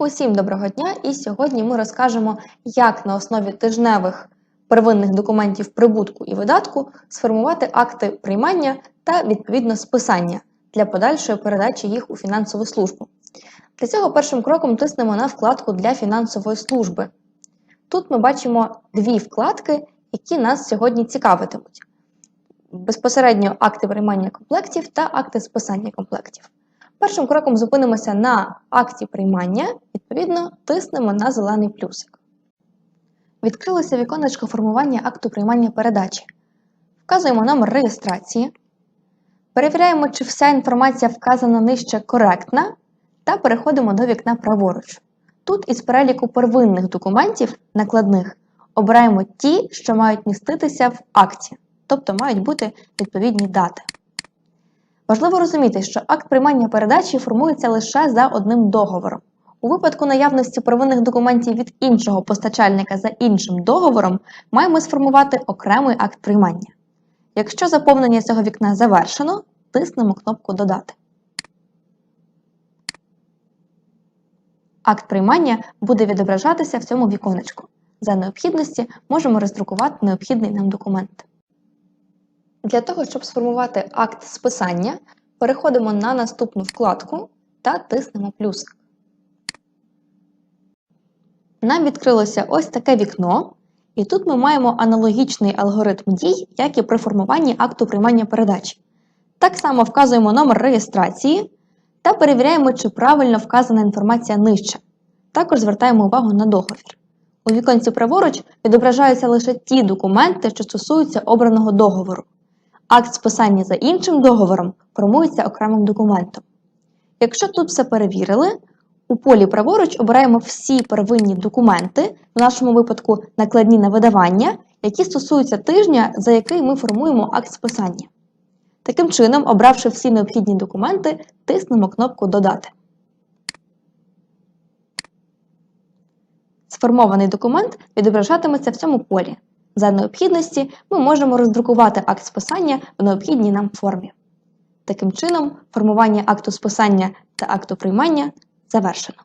Усім доброго дня! І сьогодні ми розкажемо, як на основі тижневих первинних документів прибутку і видатку сформувати акти приймання та відповідно списання для подальшої передачі їх у фінансову службу. Для цього першим кроком тиснемо на вкладку для фінансової служби. Тут ми бачимо дві вкладки, які нас сьогодні цікавитимуть: безпосередньо акти приймання комплектів та акти списання комплектів. Першим кроком зупинимося на акті приймання, відповідно, тиснемо на зелений плюсик. Відкрилося віконечко формування акту приймання передачі. Вказуємо номер реєстрації. Перевіряємо, чи вся інформація вказана нижче коректна, та переходимо до вікна праворуч. Тут із переліку первинних документів накладних обираємо ті, що мають міститися в акті, тобто мають бути відповідні дати. Важливо розуміти, що акт приймання передачі формується лише за одним договором. У випадку наявності первинних документів від іншого постачальника за іншим договором, маємо сформувати окремий акт приймання. Якщо заповнення цього вікна завершено, тиснемо кнопку Додати. Акт приймання буде відображатися в цьому віконечку. За необхідності можемо роздрукувати необхідний нам документ. Для того, щоб сформувати акт списання, переходимо на наступну вкладку та тиснемо плюсик. Нам відкрилося ось таке вікно, і тут ми маємо аналогічний алгоритм дій, як і при формуванні акту приймання передачі. Так само вказуємо номер реєстрації та перевіряємо, чи правильно вказана інформація нижче. Також звертаємо увагу на договір. У віконці праворуч відображаються лише ті документи, що стосуються обраного договору. Акт списання за іншим договором формується окремим документом. Якщо тут все перевірили, у полі праворуч обираємо всі первинні документи, в нашому випадку накладні на видавання, які стосуються тижня, за який ми формуємо акт списання. Таким чином, обравши всі необхідні документи, тиснемо кнопку Додати. Сформований документ відображатиметься в цьому полі. За необхідності ми можемо роздрукувати акт списання в необхідній нам формі. Таким чином, формування акту списання та акту приймання завершено.